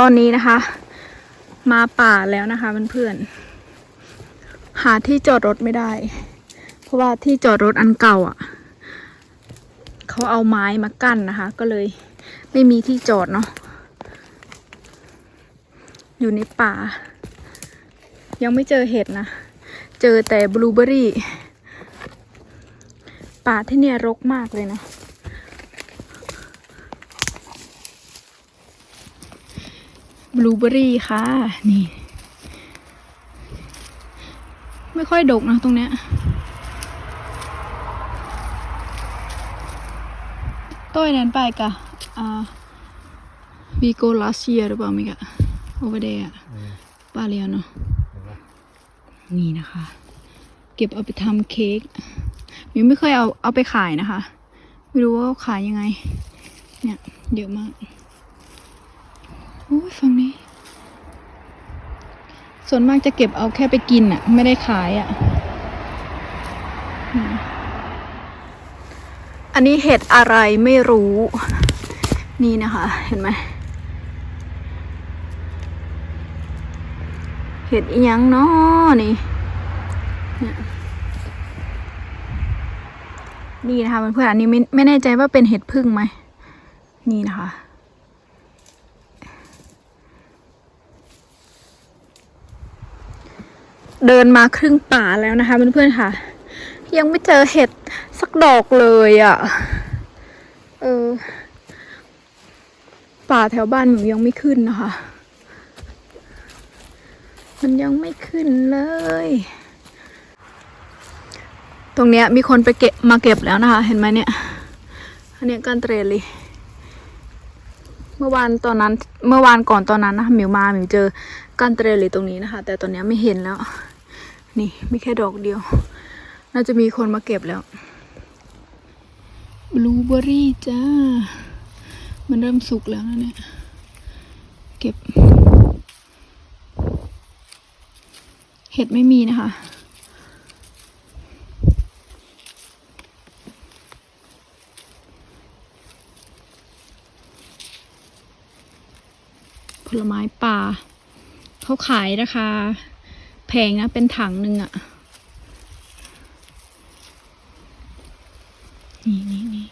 ตอนนี้นะคะ มาป่าแล้วนะคะเพื่อนๆหาที่จอดรถไม่ได้ เพราะว่าที่จอดรถอันเก่าอะเขาเอาไม้มากั้นนะคะ ก็เลยไม่มีที่จอดเนาะอยู่ในป่า ยังไม่เจอเห็ดนะ เจอแต่บลูเบอรี่ ป่าที่เนี่ยรกมากเลยนะ บลูเบอรี่ค่ะ นี่ ไม่ค่อยดกนะตรงเนี้ย ต้อยนั้นไปกะอ่าวีโกลาเซียหรือเปล่ามิกะโอเวเดะปาเลียเนาะนี่นะคะ เก็บเอาไปทำเค้กมิวไม่เคยเอาเอาไปขายนะคะ ไม่รู้ว่าเขาขายยังไง เนี่ยเยอะมาก โอ้ยฝั่งนี้ ส่วนมากจะเก็บเอาแค่ไปกินอะไม่ได้ขายอะอันนี้เห็ดอะไรไม่รู้ นี่นะคะ เห็นไหมเห็ดอีหยังเนาะนี่นี่นี่นะคะเพื่อนๆอันนี้ไม่ไม่แน่ใจว่าเป็นเห็ดพึ่งไหมนี่นะคะ เดินมาครึ่งป่าแล้วนะคะเพื่อนๆค่ะ ยังไม่เจอเห็ดสักดอกเลยอะ่ะ เออ ป่าแถวบ้านหนูยังไม่ขึ้นนะคะ มันยังไม่ขึ้นเลย ตรงเนี้ยมีคนไปเก็บมาเก็บแล้วนะคะ เห็นไหมเนี่ยอันเนี้ยกันเตรลีเมื่อวานตอนนั้น เมื่อวานก่อนตอนนั้นนะหมิวมาหมิวเจอ กันเตรลีตรงนี้นะคะ แต่ตอนนี้ไม่เห็นแล้ว นี่มีแค่ดอกเดียว น่าจะมีคนมาเก็บแล้วบลูเบอรี่จ้า มันเริ่มสุกแล้วนะเนี่ย เก็บ เห็ดไม่มีนะคะผลไม้ป่า เขาขายราคาแพงนะ เป็นถังหนึ่งอะนี่นี่นี่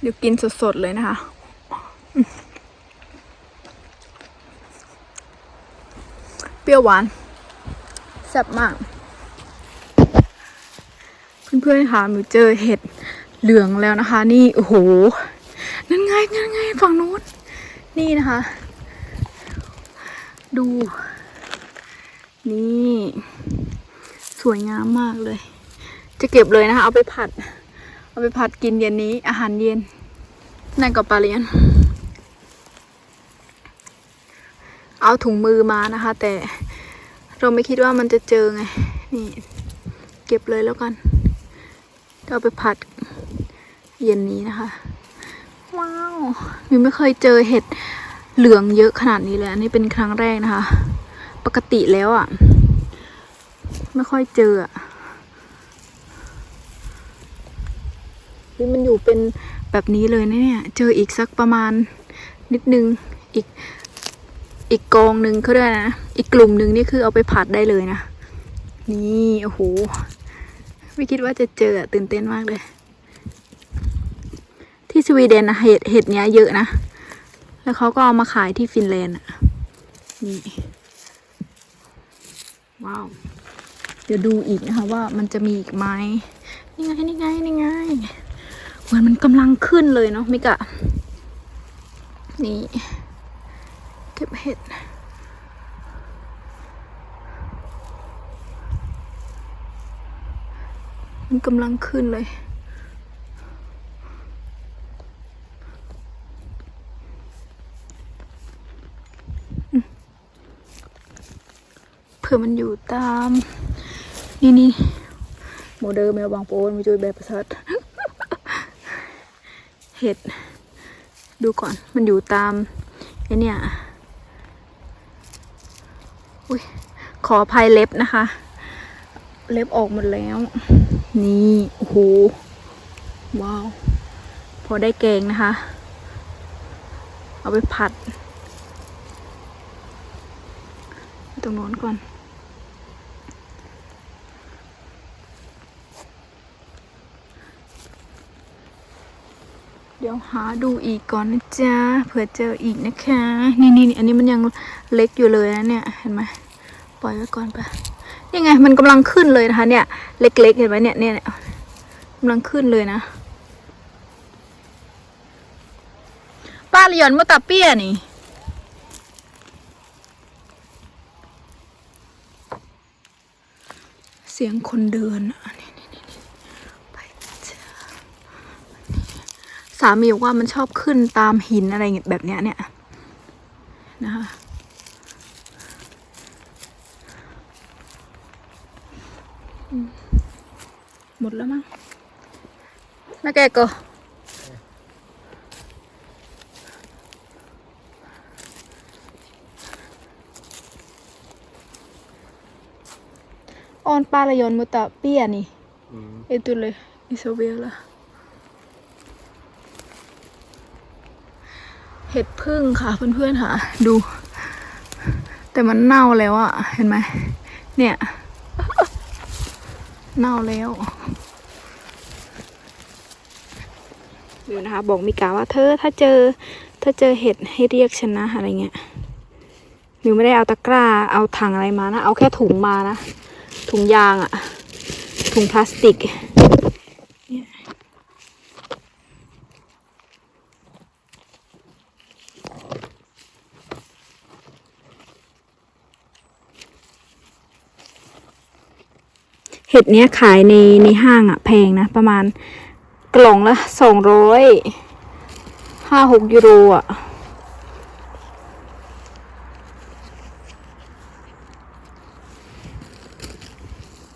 เดี๋ยวกินสดๆเลยนะคะเปรี้ยวหวาน แซ่บมาก เพื่อนๆค่ะหนูเจอเห็ดเหลืองแล้วนะคะ นี่โอ้โหนั่นไงนั่นไงฝั่งนู้นนี่นะคะ ดู นี่ สวยงามมากเลย จะเก็บเลยนะคะ เอาไปผัด เอาไปผัดกินเย็นนี้ อาหารเย็นนั่นกับปลาเลียนเอาถุงมือมานะคะ แต่ เราไม่คิดว่ามันจะเจอไง นี่ เก็บเลยแล้วกันเอาไปผัดเย็นนี้นะคะ ว้าวมิวไม่เคยเจอเห็ดเหลืองเยอะขนาดนี้เลย อันนี้เป็นครั้งแรกนะคะ ปกติแล้วอะ่ะ ไม่ค่อยเจออะ่ะนี่มันอยู่เป็นแบบนี้เลยนะเนี่ย เจออีกสักประมาณนิดนึง อีก อีกกองหนึ่งเขาเรียนะ อีกกลุ่มหนึ่งนี่คือเอาไปผัดได้เลยนะ นี่โอ้โห ไม่คิดว่าจะเจอตื่นเต้นมากเลย ที่สวีเดนนะเห็ดเห็ดเนี้ยเยอะนะ แล้วเขาก็เอามาขายที่ฟินแลนด์อะนี่ ว้าว เดี๋ยวดูอีกนะคะว่ามันจะมีอีกไหมนี่ไงนี่ไงนี่ไงเหมือนมันกำลังขึ้นเลยเนาะมิกะ นี่ ก็บเห็ดมันกำลังขึ้นเลยเพื่อมันอยู่ตาม นี่นี่โมเดอร์แมวบางโปนมาจุยแบบประเสริฐเห็ด ดูก่อนมันอยู่ตามไอเนี่ย อุ้ยขออภัยเล็บนะคะ เล็บออกหมดแล้ว นี่โอ้โหว้าว พอได้แกงนะคะ เอาไปผัด ตรงโน้นก่อนเดี๋ยวหาดูอีกก่อนนะจ๊ะเผื่อเจออีกนะคะ นี่นี่นี่อันนี้มันยังเล็กอยู่เลยนะเนี่ย เห็นไหม ปล่อยไว้ก่อนไปนี่ไงมันกำลังขึ้นเลยนะคะ เนี่ย เล็กๆเห็นไหมเนี่ยเนี่ยกำลังขึ้นเลยนะ ป้าเลียนมาตาเปี้ยนี่เสียงคนเดินนี่นี่นี่ไปจ้านี่สามีบอกว่ามันชอบขึ้นตามหินอะไรแบบเนี้ยเนี่ยนะคะอืมหมดแล้วมั้ง น่าแกก็ on palayon mo ta pia ni. Ito le, Isabella. เห็ดพึ่งค่ะเพื่อนๆค่ะ ดู แต่มันเน่าแล้วอะเห็นไหมเนี่ย เน่าแล้ว ดูนะคะ บอกมิกาว่าเธอถ้าเจอ ถ้าเจอเห็ดให้เรียกฉันนะอะไรเงี้ยหนูไม่ได้เอาตะกร้าเอาถังอะไรมานะ เอาแค่ถุงมานะ ถุงยางอะถุงพลาสติกเห็ดเนี้ยขายในในห้างอะแพงนะ ประมาณ กล่องละสองร้อยห้าหกยูโรอะ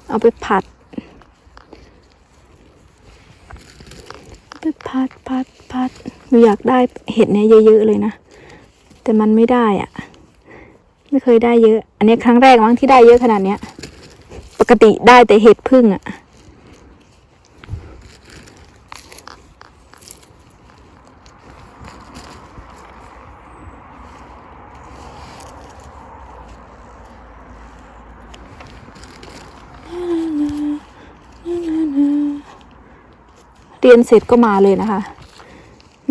เอาไปผัด ไปผัดผัดผัดหนูอยากได้เห็ดเนี้ยเยอะๆเลยนะ แต่มันไม่ได้อะไม่เคยได้เยอะ อันนี้ครั้งแรกมั้งที่ได้เยอะขนาดเนี้ย ปกติได้แต่เห็ดพึ่งอะเรีย นเสร็จก็มาเลยนะคะ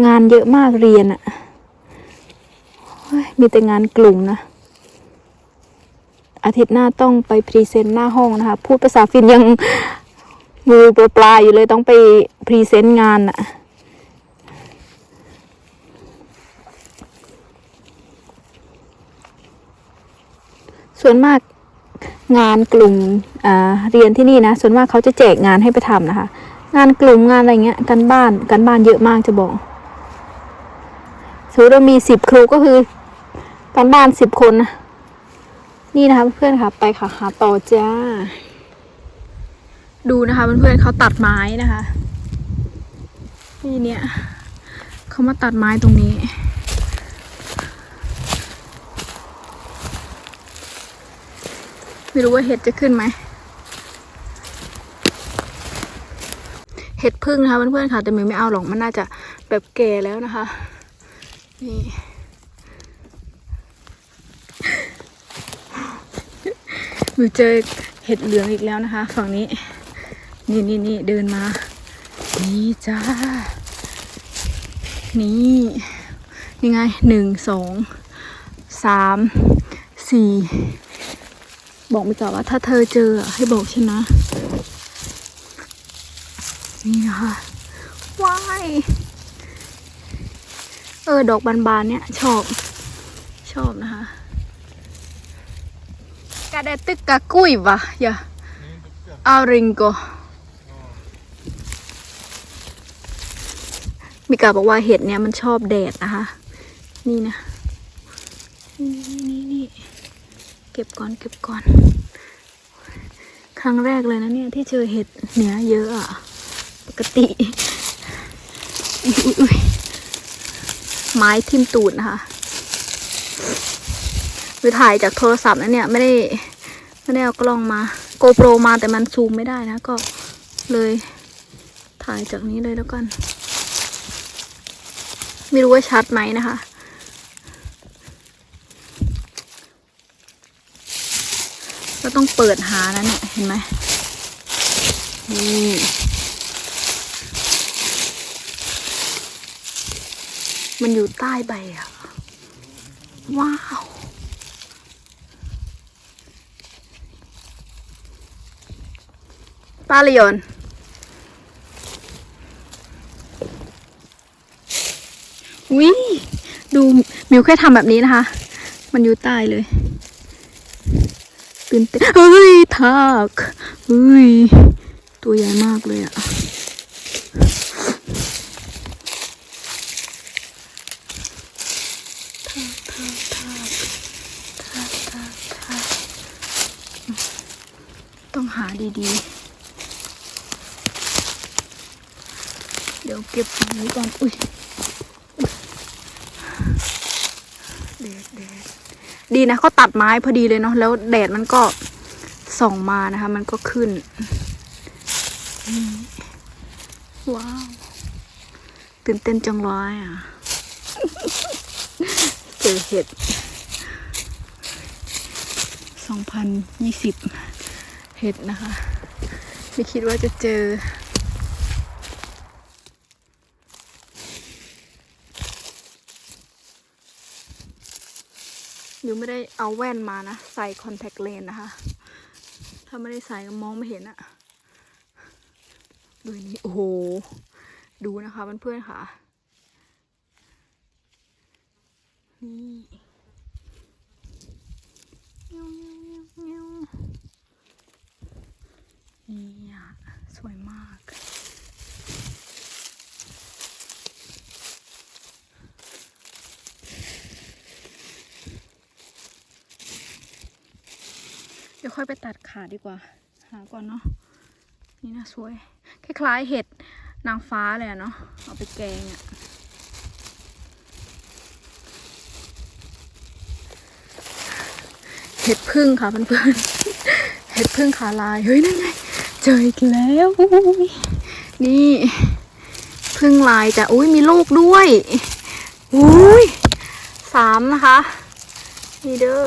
งานเยอะมากเรียนอะมีแต่งานกลุ่มนะ อาทิตย์หน้าต้องไปพรีเซนต์หน้าห้องนะคะ พูดภาษาฟินยังมือปลาๆอยู่เลยต้องไปพรีเซนต์งานอะส่วนมากงานกลุ่มอ่าเรียนที่นี่นะ ส่วนมากเขาจะแจกงานให้ไปทำนะคะ งานกลุ่มงานอะไรเงี้ยกันบ้านกันบ้านเยอะมากจะบอกสมมติเรามีสิบครูก็คือกันบ้านสิบคนนะนี่นะคะเพื่อนค่ะ ไปค่ะหาต่อจ้า ดูนะคะเพื่อนๆเขาตัดไม้นะคะนี่เนี่ยเขามาตัดไม้ตรงนี้ไม่รู้ว่าเห็ดจะขึ้นไหม ห็ดพึ่งนะคะเพื่อนๆค่ะ แต่มิวไม่เอาหรอกมันน่าจะแบบแก่แล้วนะคะ นี่มิวเจอเห็ดเหลืองอีกแล้วนะคะ ฝั่งนี้ นี่นี่นี่เดินมา นี่จ้า นี่นี่ไงหนึ่งสองสามสี่บอกมิกาว่าถ้าเธอเจอให้บอกฉันนะ นี่นะคะว้ายเออ ดอกบานๆเนี่ย ชอบ ชอบนะคะกาเดตึกกะกุ้ยวะอย่าเอาริงโกมิกาบอกว่าเห็ดเนี่ยมันชอบแดดนะคะ นี่นะ นี่นี่นี่เก็บก่อนเก็บก่อน ครั้งแรกเลยนะเนี่ยที่เจอเห็ดเนี้ยเยอะอะ ปกติอุ๊ยไม้ทิ่มตูดนะคะเรือถ่ายจากโทรศัพท์นะเนี่ยไม่ได้ไม่ได้เอากล้องมา GoPro มาแต่มันซูมไม่ได้นะ ก็เลยถ่ายจากนี้เลยแล้วกัน ไม่รู้ว่าชัดไหมนะคะ ก็ต้องเปิดหานะเนี่ยเห็นไหมนี่ มันอยู่ใต้ใบอะว้าวปาลียอนวิดูมิวเคยทำแบบนี้นะคะ มันอยู่ใต้เลย ตื่นเต้นเฮ้ยทากเฮ้ย ตัวใหญ่มากเลยอะทากทากทากทากทากทากต้องหา ดีๆ เดี๋ยวเก็บฝั่งนี้ก่อน อุ้ยแดดแดดดีนะเขาตัดไม้พอดีเลยเนาะแล้วแดดมันก็ส่องมานะคะ มันก็ขึ้น ว้าว ตื่นเต้นจังเลยอะเจอเห็ดสองพันยี่สิบ เห็ดนะคะ ไม่คิดว่าจะเจอยูไม่ได้เอาแว่นมานะ ใส่คอนแทคเลนส์นะคะ ถ้าไม่ได้ใส่ก็มองไม่เห็นอะดูนี้โอ้โห ดูนะคะเพื่อนๆค่ะ นี่เงี้ยเงี้ยวเงี้ยวเงี้ยว นี่อะสวยมาก เดี๋ยวค่อยไปตัดขาดีกว่า หาก่อนเนาะ นี่นะสวย คล้ายๆเห็ดนางฟ้าเลยอะเนาะ เอาไปแกงอะเห็ดพึ่งค่ะเพื่อนๆ เห็ดพึ่งขาลาย เฮ้ยนั่นไง เจออีกแล้วอุ๊ยนี่พึ่งลายจ้ะอุ้ยมีลูกด้วยอุ้ยสามนะคะนี่เด้อ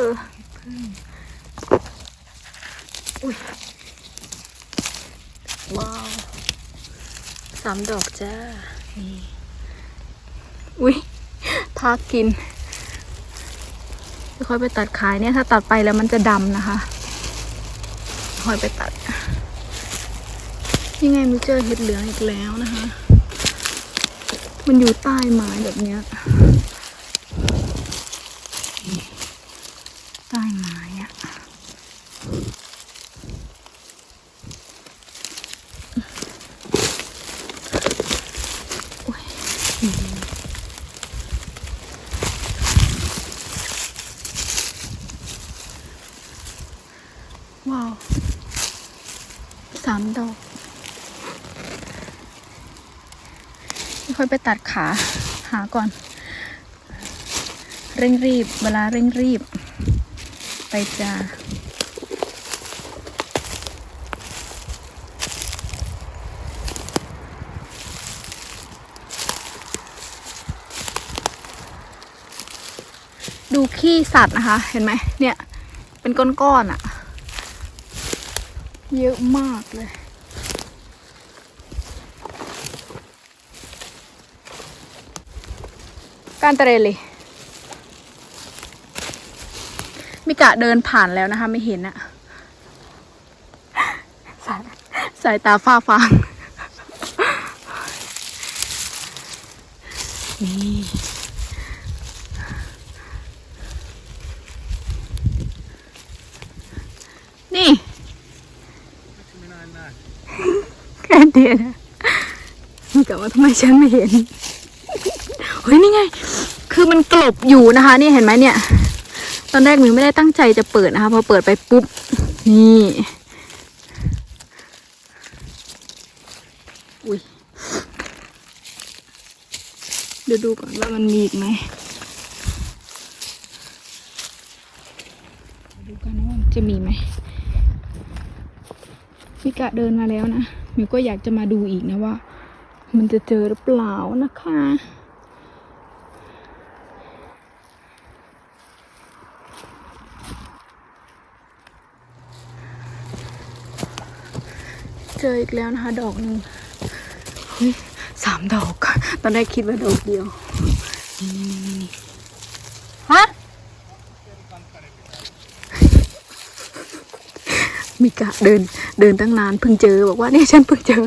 ว้าวสามดอกจ้านี่อุ้ยพากินจะค่อยไปตัดขายเนี่ยถ้าตัดไปแล้วมันจะดำนะคะค่อยไปตัด ยังไงมิเจอเห็ดเหลืองอีกแล้วนะคะ มันอยู่ใต้ไม้แบบเนี้ย ใต้ไม้อะ ว้าว สามดอกค่ อยไปตัดขาหาก่อน เร่งรีบ เวลาเร่งรีบ ไปจ้าดูขี้สัตว์นะคะ เห็นไหมเนี่ย เป็นก้อนๆอะเยอะมากเลย การเตเรเลยมิกะเดินผ่านแล้วนะคะ ไม่เห็นอะสายสายตาฟ้าฟางนี่นี่แค่เดียวนะแต่ว่าทำไมฉันไม่เห็นเฮ้ยนี่ไง คือมันกลบอยู่นะคะ นี่เห็นไหมเนี่ย ตอนแรกมิวไม่ได้ตั้งใจจะเปิดนะคะ พอเปิดไปปุ๊บ นี่ อุ้ยเดี๋ยวดูก่อนว่ามันมีอีกไหมดูกันว่าจะมีไหมพี่กะเดินมาแล้วนะมิวก็อยากจะมาดูอีกนะว่า มันจะเจอหรือเปล่านะคะ เจออีกแล้วนะคะ ดอกหนึ่งเฮ้ยสามดอก ตอนแรกคิดว่าดอกเดียว นี่นี่นี่นี่ฮะมีกะเดินเดินตั้งนานเพิ่งเจอบอกว่าเนี่ยฉันเพิ่งเจอ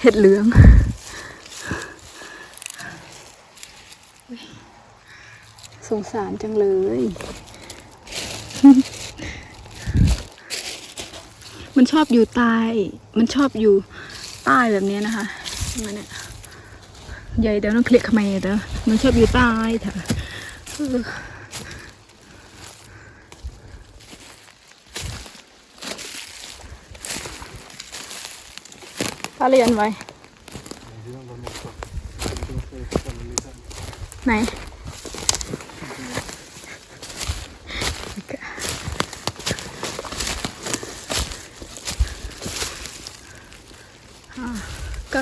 เห็ดเหลืองอุ๊ยสงสารจังเลย มันชอบอยู่ใต้ มันชอบอยู่ใต้แบบนี้นะคะมันเนี่ยใหญ่เดี๋ยวน้องเคลียร์ขมายเด้อมันชอบอยู่ใต้เถอะเออป้าเรียนไว้ไหน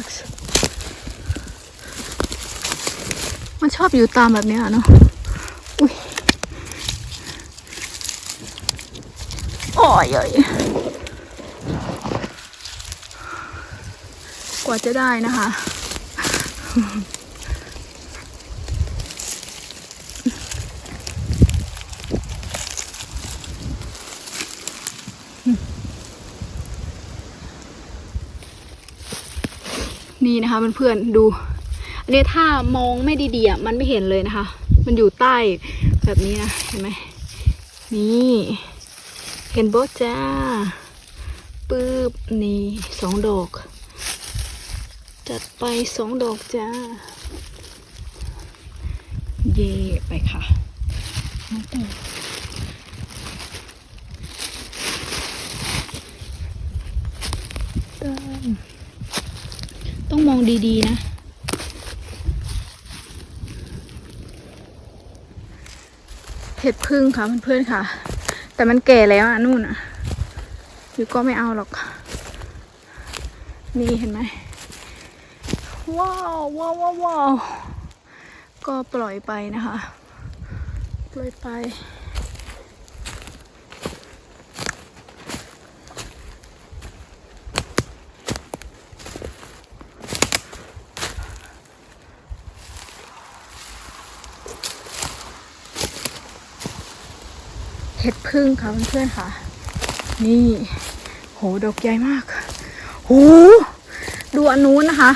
ducks มันชอบอยู่ตามแบบนี้ยเนาะอุ้ยโอ้ยเอ้ยกว่าจะได้นะคะ นี่นะคะเพื่อนๆดู อันนี้ถ้ามองไม่ดีๆมันไม่เห็นเลยนะคะ มันอยู่ใต้แบบนี้นะเห็นไหมนี่เห็นโบทจ้าปื๊บนี่สองดอก จัดไปสองดอกจ้า เย่ไปค่ะน้องต่อตาม ต้องมอง ดีๆนะ เห็ดพึ่งค่ะเพื่อนๆค่ะ แต่มันแก่แล้วอะนู่นอะอยู่ก็ไม่เอาหรอก นี่เห็นไหมว้าวว้าวว้าวว้าวก็ปล่อยไปนะคะ ปล่อยไป ห็ดพึ่งค่ะเพื่อนๆค่ะ นี่โหดอกใหญ่มากโหดูอันนู้นนะคะ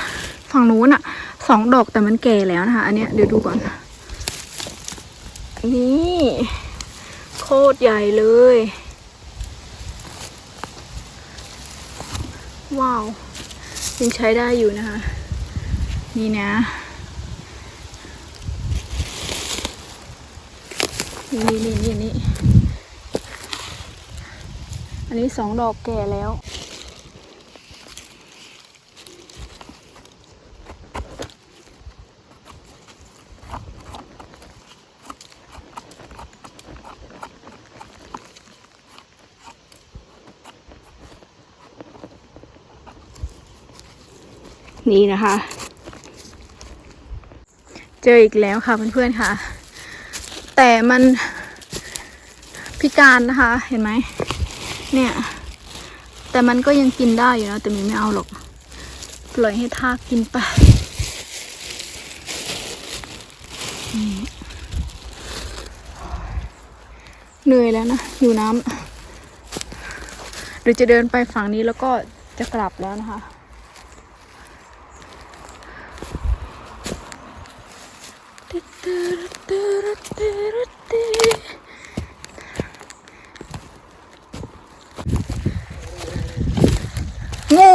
ฝั่งนู้นอะสองดอกแต่มันแก่แล้วนะคะ อันเนี้ยเดี๋ยวดูก่อน นี่โคตรใหญ่เลย ว้าวยังใช้ได้อยู่นะคะ นี่นะ นี่นี่นี่นี่ นนี้สองดอกแก่แล้ว นี่นะคะ เจออีกแล้วค่ะเพื่อนๆค่ะ แต่มันพิการนะคะ เห็นไหม เนี่ย แต่มันก็ยังกินได้อยู่นะแต่มีไม่เอาหรอก ปล่อยให้ทากกินไปเหนื่อยแล้วนะอยู่น้ำหรือจะเดินไปฝั่งนี้แล้วก็จะกลับแล้วนะคะงู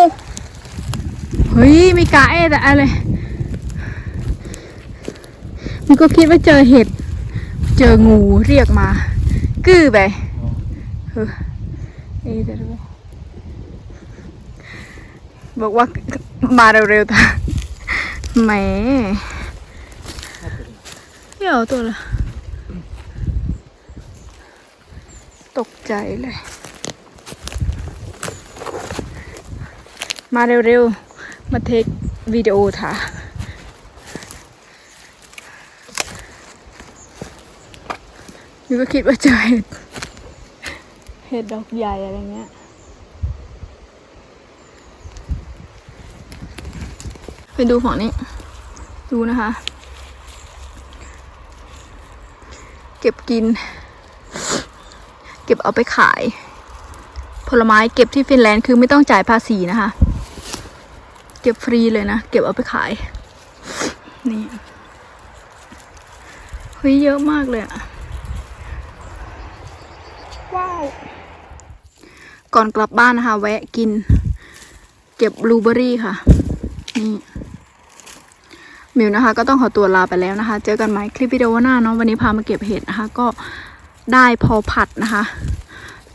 เฮ้ยไม่ กล้าเอ๊ะแต่อะไรมันก็คิดว่าเจอเห็ด เจองูเรียกมา กื้อไปเออเอ๊ะแต่ดูบอกว่ามาเร็วๆท่าแหมเดี๋ยวตัวละตกใจเลย มาเร็วๆ มาเทค วิดีโอถ่ายูก็คิดว่าเจอเห็ด เห็ดดอกใหญ่อะไรเงี้ย ไปดูฝั่งนี้ ดูนะคะ เก็บกิน เก็บเอาไปขาย ผลไม้เก็บที่ฟินแลนด์คือไม่ต้องจ่ายภาษีนะคะ เก็บฟรีเลยนะ เก็บเอาไปขาย นี่เฮ้ยเยอะมากเลยอะว้าว ก่อนกลับบ้านนะคะ แวะกิน เก็บบลูเบอรี่ค่ะ นี่มิวนะคะ ก็ต้องขอตัวลาไปแล้วนะคะ เจอกันใหม่คลิปวิดีโอหน้าเนาะวันนี้พามาเก็บเห็ดนะคะ ก็ได้พอผัดนะคะ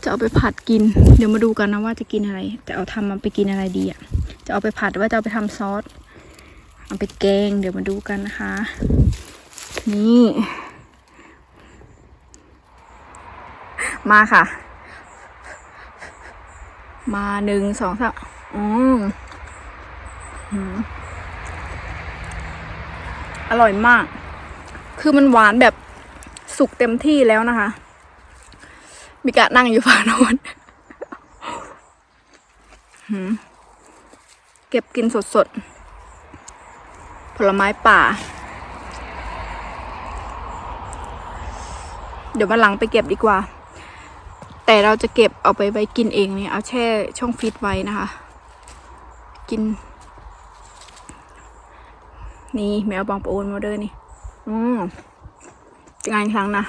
จะเอาไปผัดกิน เดี๋ยวมาดูกันนะว่าจะกินอะไร จะเอาทำมันไปกินอะไรดีอะ จะเอาไปผัดหรือว่าจะเอาไปทำซอส เอาไปแกง เดี๋ยวมาดูกันนะคะ นี่ มาค่ะ มาหนึ่งสองสามอืมอร่อยมาก คือมันหวานแบบสุกเต็มที่แล้วนะคะ มีกะนั่งอยู่ฝั่งโน้นหืม เก็บกินสดๆ ผลไม้ป่า เดี๋ยววันหลังไปเก็บดีกว่า แต่เราจะเก็บเอาไปไว้กินเองเนี่ยเอาแช่ช่องฟิตไว้นะคะ กิน นี่แมวบองปะโอนมาเดอร์นี่ อืมจะงานอีกครั้งนะ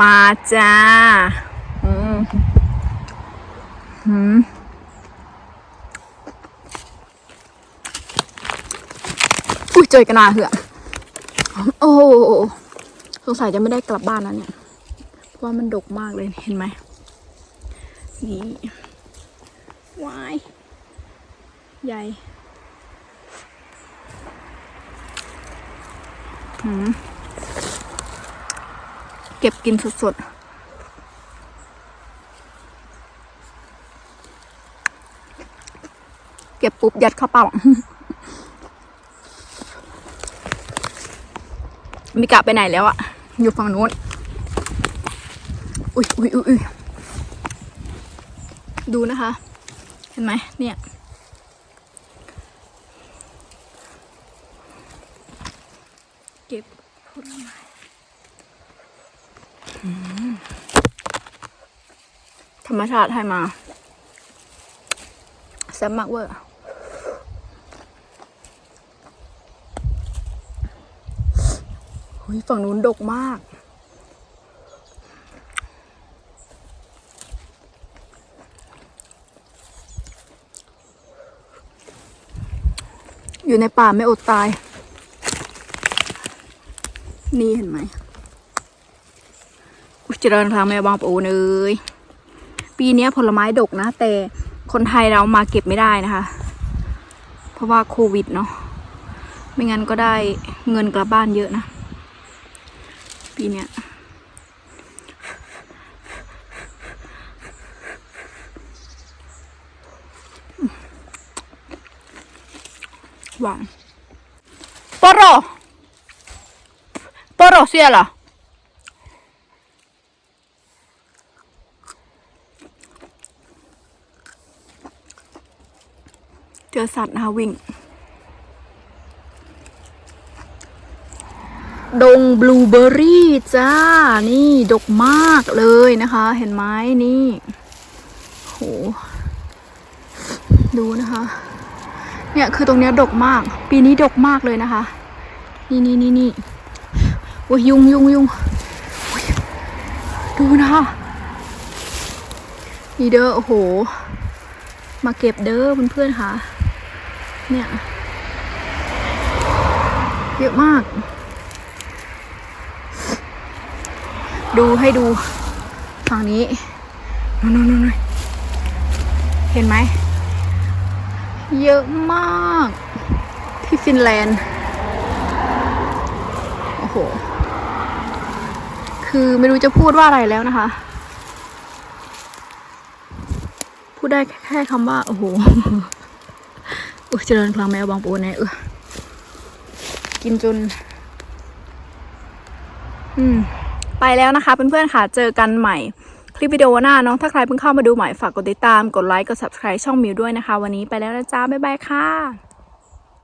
มาจ้าอืมหืมอุ้ยเจอกระนาเหือโอ้สงสัยจะไม่ได้กลับบ้านแล้วเนี่ยเพราะว่ามันดกมากเลยเห็นไหมนี่วายใหญ่หืม เก็บกินสดๆเก็บปุ๊บยัดเข้าเป้ามิกะไปไหนแล้วอะอยู่ฝั่งนู้น อุ้ยอุ้ยอุ้ยดูนะคะ เห็นไหมเนี่ย เก็บผลไม้ ธรรมชาติให้มาแซ่บมากเวอร์หุยฝั่งนู้นดกมาก อยู่ในป่าไม่อดตาย นี่เห็นไหม เจริญทางแม่บางปูเนยปีนี้ผลไม้ดกนะ แต่คนไทยเรามาเก็บไม่ได้นะคะ เพราะว่าโควิดเนาะไม่งั้นก็ได้เงินกลับบ้านเยอะนะ ปีเนี้ยหวานปอโรปอโรเสียเหรอ เจอสัตว์นะคะวิ่ง ดงบลูเบอรี่จ้า นี่ดกมากเลยนะคะ เห็นไหมนี่โหดูนะคะ เนี่ยคือตรงเนี้ยดกมาก ปีนี้ดกมากเลยนะคะ นี่นี่นี่นี่โอ้ยยุงยุงยุงดูนะคะนี่เด้อโอ้โห มาเก็บเด้อเพื่อนๆค่ะ เนี่ย เยอะมาก ดูให้ดูฝั่งนี้นู่นนู่นนู่นเห็นไหม เยอะมาก ที่ฟินแลนด์ โอ้โห คือไม่รู้จะพูดว่าอะไรแล้วนะคะ พูดได้แค่คำว่า โอ้โห อุ้ยเจริญพลังแมวบางปูแน่เออกินจน อืม ไปแล้วนะคะเพื่อนๆค่ะ เจอกันใหม่คลิปวิดีโอหน้าเน้องถ้าใครเพิ่งเข้ามาดูใหม่ฝากกดติดตาม กดไลค์ กด subscribe ช่องมิวด้วยนะคะ วันนี้ไปแล้วนะจ้า บ๊ายบายค่ะ